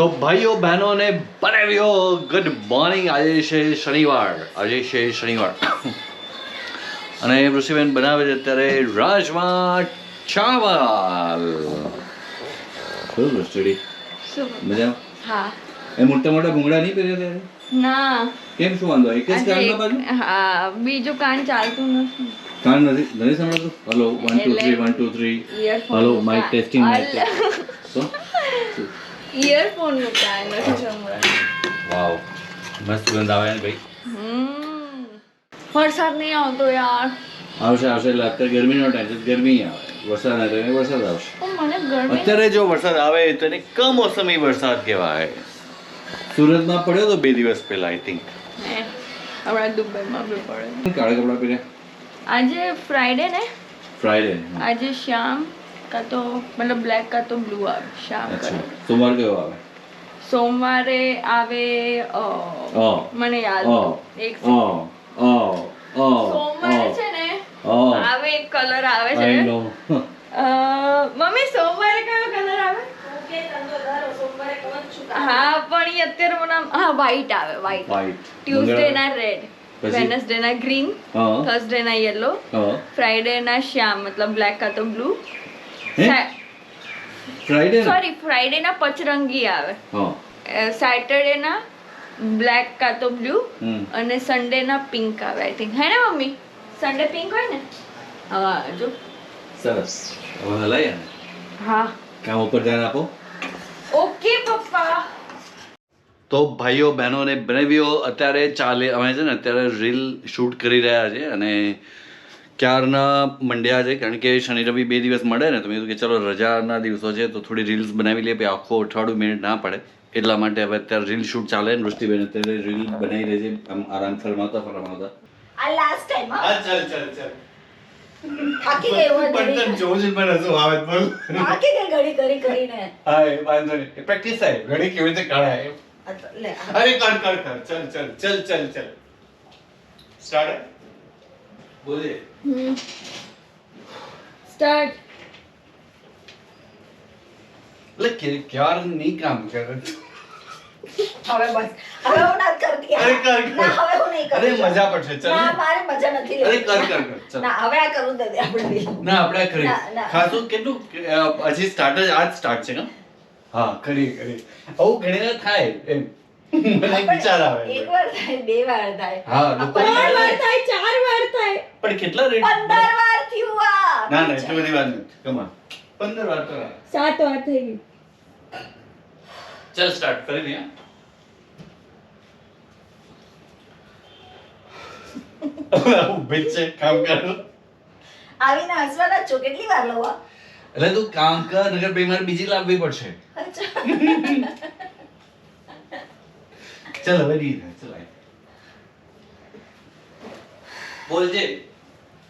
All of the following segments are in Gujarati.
તો ભાઈઓ બહેનો અને બનાવ્યો. ગુડ મોર્નિંગ આજે છે શનિવાર. આજે છે શનિવાર. અને ઋષિબેન બનાવે છે અત્યારે રાજમા ચાવલ. શું શું? મજા હા. એ મોટા મોટા ભૂંગળા નહીં પહેર્યા ત્યારે? ના. કેમ શું વાંધો? એક જ કાન બાજુ? હા બીજું કાન ચાલતું નથી. કાન નથી? નથી સંભળાતું? Hello one two three one two three earphone hello mic testing mic તો ઇયરફોનનું નથી સંભળાતું વાવ. મસ્ત ગંધ આવે ને ભાઈ. હમ. વરસાદ નહીં આવતો યાર. આવશે આવશે એટલે અત્યારે ગરમીનો ટાઈમ છે ગરમી આવે. વરસાદ ના તો વરસાદ આવશે. અત્યારે જો વરસાદ આવે તો એને કમોસમી વરસાદ કહેવાય. સુરતમાં પડ્યો તો બે દિવસ પહેલા આઈ થિંક હમણાં દુબઈમાં બી પડે કાળા કપડા પહેર્યા? આજે ફ્રાઈડે ને? ફ્રાઈડે આજે શ્યામ કાં તો મતલબ બ્લેક કાં તો બ્લુ આવે શ્યામ કલર સોમવાર કયો આવે? સોમવારે આવે મને યાદ એક ઓ ઓ ઓ સોમવારે છે ને આવે એક કલર આવે છે. મમ્મી સોમવારે કયો કલર આવે? હા પણ અત્યારે મને હા વ્હાઈટ આવે વ્હાઈટ ટ્યુઝડે ના રેડ વેનસડે ના ગ્રીન થર્સડે ના યલો ફ્રાઈડે ના શ્યામ મતલબ બ્લેક કાં તો બ્લુ ફ્રાઈડે સોરી ફ્રાઈડે ના? પચરંગી આવે. સેટરડે ના બ્લેક કા તો બ્લુ અને સન્ડે ના પિંક આવે આઈ થિંક હે ને મમ્મી? સન્ડે પિંક હોય ને? હા જો. સરસ. હવે લઈ હા. કામ ઉપર ધ્યાન આપો. ઓકે પપ્પા. તો ભાઈઓ બહેનોને બનાવીઓ અત્યારે ચાલે અમે છે ને અત્યારે રીલ શૂટ કરી રહ્યા છે અને ક્યારના મંડ્યા છે? કારણ કે શનિ રવિ બે દિવસ મળે ને તો મેં કીધું કે ચલો રજાના દિવસો છે તો થોડી રીલ્સ બનાવી લઈએ પછી આખો અઠવાડિયું મિનિટ ના પડે. એટલા માટે હવે અત્યારે રીલ શૂટ ચાલે ને વૃષ્ટિબેન અત્યારે રીલ બનાવી રહી છે આમ આરામ ફરમાવતા ફરમાવતા આ લાસ્ટ ટાઈમ હા. હા ચાલ ચાલ ચાલ. થાકી ગઈ હું પણ તને ઘડી જોવું જ મને શું આવે બોલ. થાકી ગઈ ઘડી કરી કરીને હા એ વાંધો નહીં. પ્રેક્ટિસ થાય. ઘણી કેવી રીતે કરાય લે અરે કર કર કર. ચલ ચલ ચલ ચલ ચલ. સ્ટાર્ટ બોલે સ્ટાર્ટ એટલે ક્યાર નહીં કામ કરે? હવે બસ. હવે હું ના કરતી અરે કર કર. ના હવે હું નહીં અરે મજા પડશે ચલ. ના મારે મજા નથી અરે કર કર કર ચલ. ના હવે આ કરું દે આપણે ના આપણે કરી. ખાસું કેટલું હજી સ્ટાર્ટ જ આજ સ્ટાર્ટ છે ને હા કરી કરી આવું ઘણી થાય એમ. મને વિચાર આવે એક વાર થાય બે વાર થાય. હા ત્રણ વાર થાય ચાર વાર થાય. પણ કેટલા રેટ પંદર વાર થયું આ. ના ના એટલી બધી વાત નથી કમા પંદર વાર તો સાત વાર થઈ ગઈ ચાલ સ્ટાર્ટ કરી દે ઊભી છે કામ કર. આવીને હસવાના છો? કેટલી વાર એટલે તું કામ કર નગર મારે બીજી લાવવી પડશે. અચ્છા. ચલ હવે દી ચલ આય. બોલજે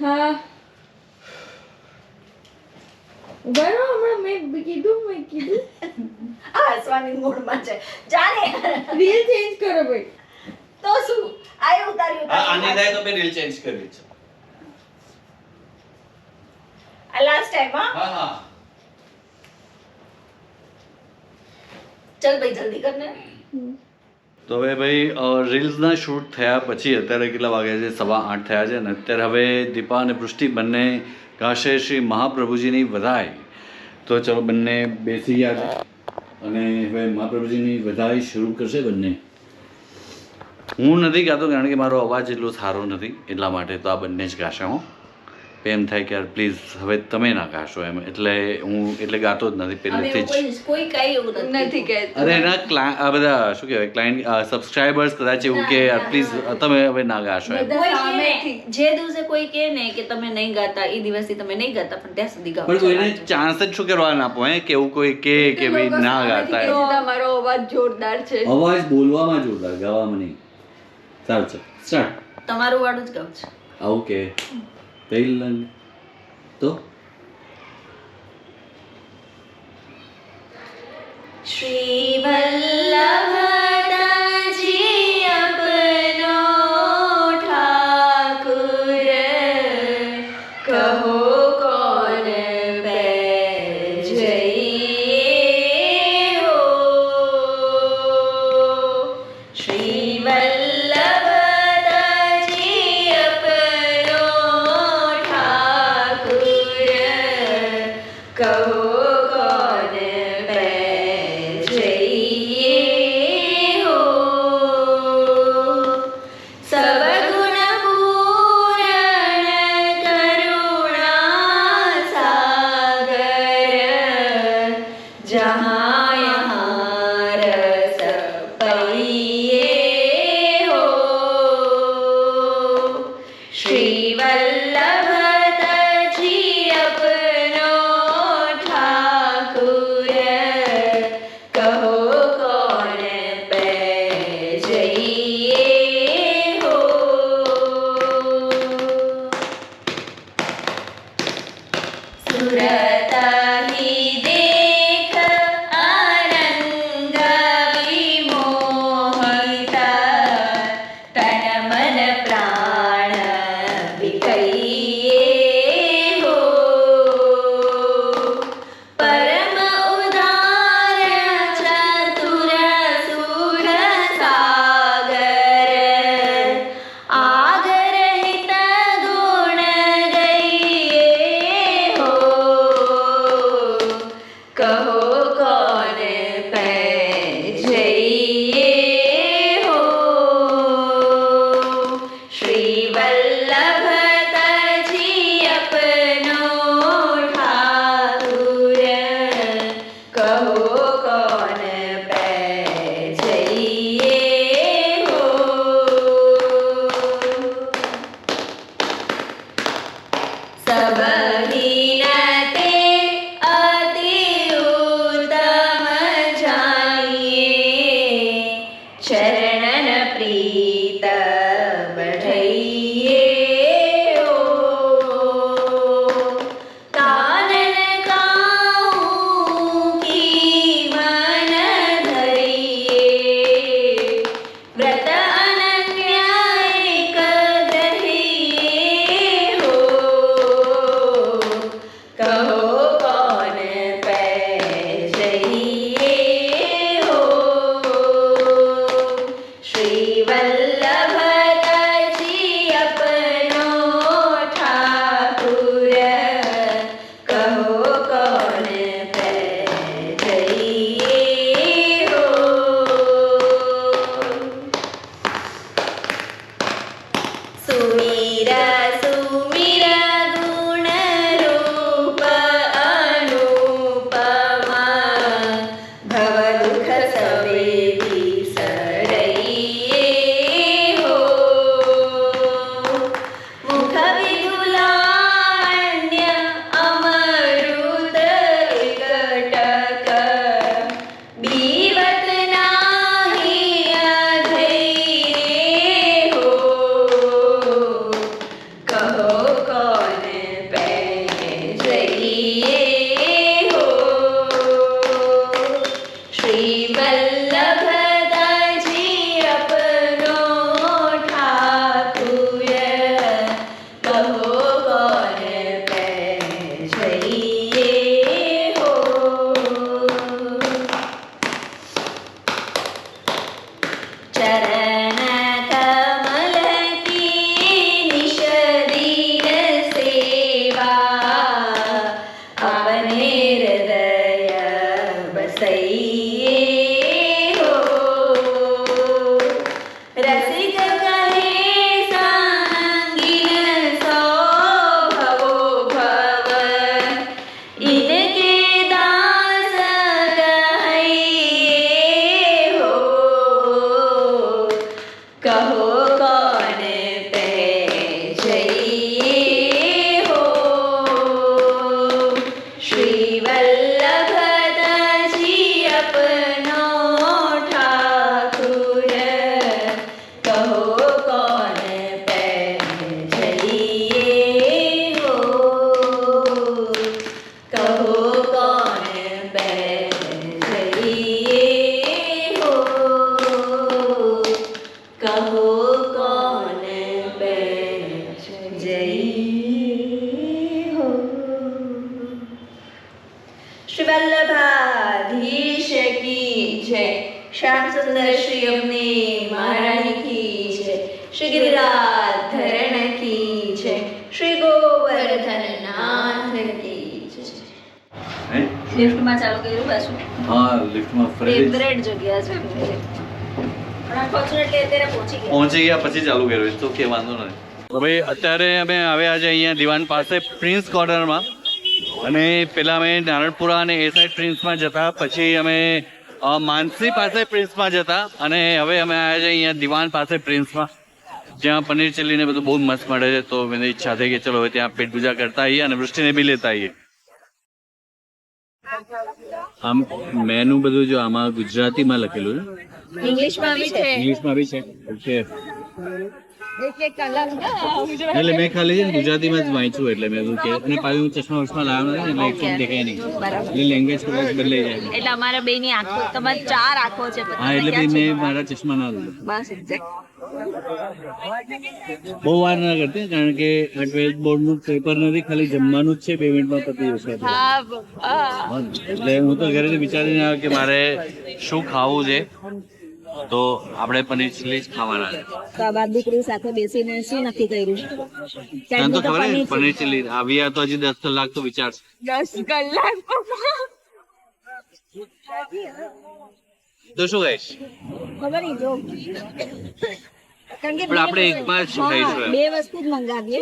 હા બરો હમણાં મેં કીધું મેં કીધું આ હસવાની મૂડમાં છે જાને રીલ ચેન્જ કરો ભાઈ તો શું આય ઉતાર્યું આ આની થાય તો મેં રીલ ચેન્જ કરી છે આ લાસ્ટ ટાઈમ હા હા ચલ ભાઈ જલ્દી કર ને તો હવે ભાઈ રીલ્સના શૂટ થયા પછી અત્યારે કેટલા વાગ્યા છે? સવા આઠ થયા છે ને અત્યારે હવે દીપા અને વૃષ્ટિ બંને ગાશે શ્રી મહાપ્રભુજીની વધાય તો ચલો બંને બેસી ગયા છે અને હવે મહાપ્રભુજીની વધાઈ શરૂ કરશે બંને. હું નથી ગાતો કારણ કે મારો અવાજ એટલો સારો નથી એટલા માટે તો આ બંને જ ગાશે, હું. એમ થાય કે યાર પ્લીઝ હવે તમે ના ગાશો એમ. એટલે હું એટલે ગાતો જ નથી પહેલેથી જ. કોઈ કોઈ કઈ એવું નથી કહેતું. અરે એના ક્લા- આ બધા શું કહેવાય ક્લાયન્ટ સબસ્ક્રાઇબર્સ કદાચ એવું કે યાર પ્લીઝ તમે હવે ના ગાશો એમ. જે દિવસે કોઈ કહે ને કે તમે નહીં ગાતા એ દિવસથી તમે નહીં ગાતા પણ ત્યાં સુધી ગાઓ. પણ કોઈને ચાન્સ જ શું કરવા ના આપો હે કે એવું કોઈ કે કે ભાઈ ના ગાતા. તમારો અવાજ જોરદાર છે. અવાજ બોલવામાં જોરદાર ગાવામાં નહીં. સારું છે સ્ટાર્ટ તમારું વાળું જ ગાઉં છે. આવું કે પહેલા તો હા લિફ્ટમાં ફેવરેટ જગ્યા છે. અત્યારે પહોંચી ગયા. પહોંચી ગયા પછી ચાલુ કર્યું તો કે વાંધો નથી ભાઈ અત્યારે અમે આવ્યા છે અહીંયા દિવાન પાસે પ્રિન્સ કોર્નરમાં અને પેલા અમે નારણપુરા અને એ સાઈડ પ્રિન્સમાં જતા પછી અમે માનસી પાસે પ્રિન્સમાં જતા અને હવે અમે આવ્યા છે અહીંયા દિવાન પાસે પ્રિન્સમાં જ્યાં પનીર ચીલી ને બધું બહુ મસ્ત મળે છે તો મને ઈચ્છા થઈ કે ચલો હવે ત્યાં પેટ પૂજા કરતા આવીએ અને વૃષ્ટિને બી લેતા આવીએ. આમ મેનુ બધું જો આમાં ગુજરાતીમાં લખેલું છે. ઇંગ્લિશમાં બી છે. ઇંગ્લિશમાં બી છે. ઓકે એટલે મેં ખાલી છે ગુજરાતીમાં જ વાંચ્યું એટલે મેં કે અને પાછું હું ચશ્મા વશ્મા લાવ્યો નથી ને એટલે એકદમ દેખાય નહીં. એટલે લેંગ્વેજ કદાચ બદલાઈ જાય. એટલે અમારા બે ની આંખો તમારે ચાર આંખો છે હા એટલે બી મેં મારા ચશ્મા ના લીધા. બસ બહુ વાર ના કરતી કારણ કે આ ટ્વેલ્થ બોર્ડનું પેપર નથી ખાલી જમવાનું જ છે બે મિનિટમાં પતી જશે એટલે હું તો ઘરેથી વિચારીને આવ્યો કે મારે શું ખાવું છે. તો આપણે પનીર ચીલી જ ખાવાના છે. તો આ દીકરી સાથે બેસીને શું નક્કી કર્યું? તને તો ખબર પનીર પનીર ચીલી આવી તો હજી દસ કલાક તો વિચાર દસ કલાક તો શું કહીશ? ખબર નહીં જો. પણ આપણે એક જ ખાઈશું બે વસ્તુ જ મંગાવીએ.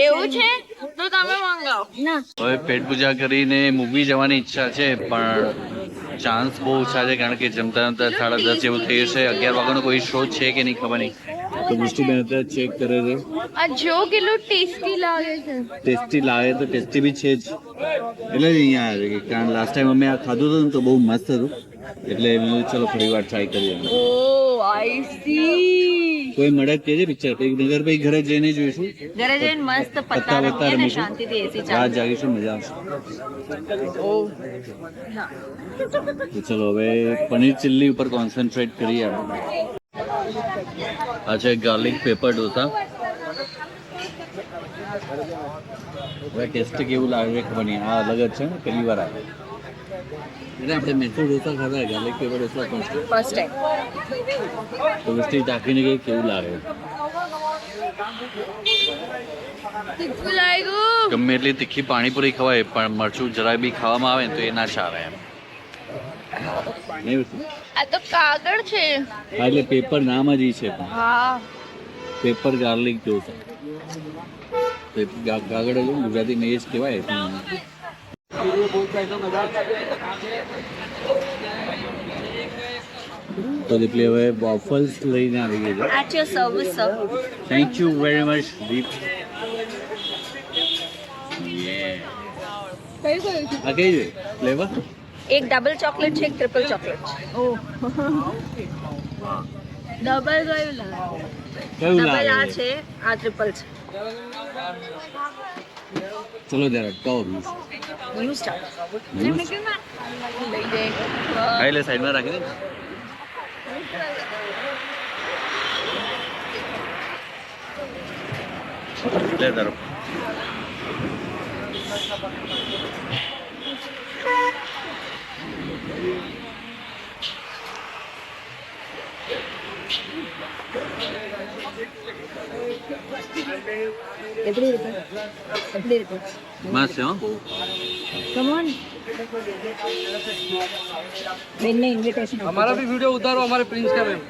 એવું છે? તો તમે મંગાવો. ના. હવે પેટ પૂજા કરીને મૂવી જવાની ઈચ્છા છે પણ ચાન્સ બહુ ઓછા છે કારણ કે જમતા જમતા સાડા દસ જેવું થયું છે અગિયાર વાગ્યાનો કોઈ શો છે કે નહીં ખબર નહીં. તો દૃષ્ટિબેન અત્યારે ચેક કરે છે. આ જો કેટલું ટેસ્ટી લાગે છે. ટેસ્ટી લાગે તો ટેસ્ટી બી છે જ. એટલે જ અહીંયા આવે છે કારણ લાસ્ટ ટાઈમ અમે આ ખાધું હતું ને તો બહુ મસ્ત હતું. એટલે મેં ચલો ફરી વાર ટ્રાય કરીએ. ઓ આઈ સી કોઈ મળે કે છે પિક્ચર પછી નગર ભાઈ ઘરે જઈને જોઈશું. ઘરે જઈને મસ્ત પત્તા પત્તા ને રમીશું. શાંતિથી એસી રાત જાગીશું મજા આવશે. તો ચલો હવે પનીર ચિલ્લી ઉપર કોન્સન્ટ્રેટ કરીએ આપણે. આ છે ગાર્લિક પેપર ઢોસા હવે ટેસ્ટ કેવું લાગે ખબર આ અલગ જ છે ને પહેલી વાર આવે. એટલે આપણે મેથો ઢોસા ખાધા garlic pepper dosa first time તો વસ્તી ચાખીને કઈ કેવું લાગે ગમે એટલી તીખી પાણીપુરી ખવાય પણ મરચું જરાય બી ખાવામાં આવે ને તો એ ના ચાલે એમ? આ તો કાગળ છે. હા એટલે પેપર નામ જ છે પણ. હા. પેપર ગાર્લિક જો કાગળ એટલે ગુજરાતીમાં એ જ કહેવાય. તો દીપલી હવે વોફલ્સ લઈને આવી ગઈ છે. આ છે service sir thank you very much દીપ કઈ આ કઈ છે? ફ્લેવર એક ડબલ ચોકલેટ છે એક ટ્રિપલ ચોકલેટ છે ડબલ કયું લાગે કેવું ડબલ આ લાગે છે આ ટ્રિપલ છે ચલો જરા કહો ન્યૂ સ્ટાર્ટ મેં કેમ લઈ જાય એટલે સાઈડમાં રાખી દે લે તારો મસ્ત છે હો કમ ઓન બેનને ઇન્વિટેશન हमारा भी वीडियो उतारो हमारे प्रिंस का मैम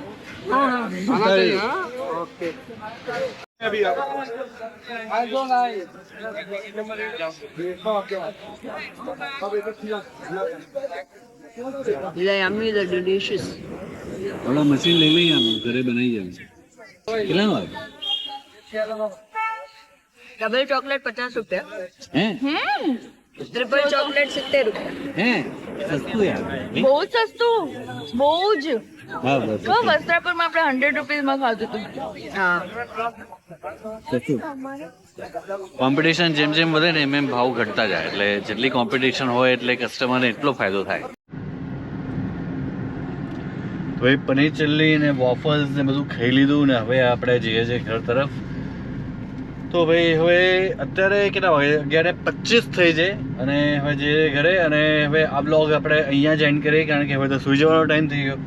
હા હા आना चाहिए हाँ? ओके अभी आप आज दो I'm મશીન લઈ લઈ આમ ઘરે બનાવી જાય કેટલા નો ડબલ ચોકલેટ પચાસ રૂપિયા હે ટ્રિપલ ચોકલેટ સિત્તેર રૂપિયા સસ્તું યાર બહુ સસ્તું બહુ જ હા બસ તો વસ્ત્રાપુરમાં આપણે કોમ્પિટિશન જેમ જેમ વધે ને એમ એમ ભાવ ઘટતા જાય એટલે જેટલી કોમ્પિટિશન હોય એટલે કસ્ટમરને એટલો ફાયદો થાય એ પનીર ચીલી ને વોફલ્સ ને બધું ખાઈ લીધું ને હવે આપણે જઈએ છીએ ઘર તરફ. તો ભાઈ, હવે અત્યારે કેટલા વાગે? અગિયારે પચીસ થઈ છે અને હવે જઈએ ઘરે અને હવે આ બ્લોગ આપણે અહીંયા જ એન્ડ કરીએ કારણ કે હવે તો સૂઈ જવાનો ટાઈમ થઈ ગયો.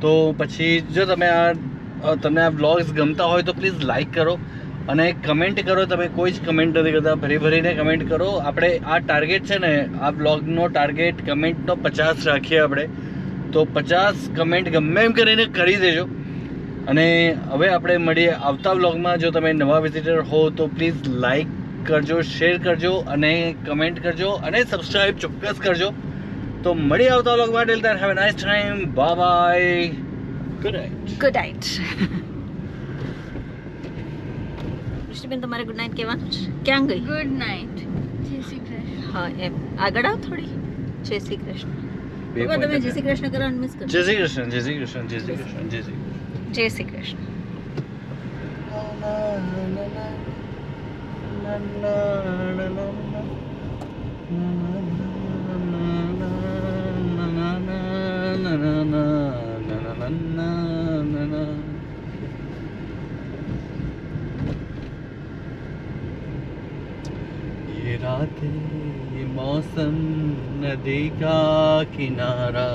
તો પછી જો તમે આ તમને આ બ્લોગ્સ ગમતા હોય તો પ્લીઝ લાઇક કરો અને કમેન્ટ કરો. તમે કોઈ જ કમેન્ટ નથી કરતા ભરી ભરીને કમેન્ટ કરો. આપણે આ ટાર્ગેટ છે ને, આ બ્લોગનો ટાર્ગેટ કમેન્ટનો પચાસ રાખીએ આપણે. તો પચાસ કમેન્ટ ગમે એમ કરીને કરી દેજો. અને હવે આપણે મળીએ આવતા બ્લોગમાં જો તમે નવા વિઝિટર હો તો પ્લીઝ લાઈક કરજો શેર કરજો અને કમેન્ટ કરજો અને સબસ્ક્રાઈબ ચોક્કસ કરજો. તો મળી આવતા બ્લોગમાં till then have a nice time bye bye good night good night વૃષ્ટિબેન તમારે ગુડ નાઇટ કહેવાનું છે ક્યાં ગઈ ગુડ નાઇટ જય શ્રી કૃષ્ણ હા એમ આગળ આવ થોડી જય શ્રી કૃષ્ણ બે ભગવાન, તમે point જય શ્રી કૃષ્ણ કરવાનું મિસ કરો જય શ્રી કૃષ્ણ જય શ્રી કૃષ્ણ જય શ્રી કૃષ્ણ જય શ્રી કૃષ્ણ જય શ્રી કૃષ્ણ ये নদী কা কিনারা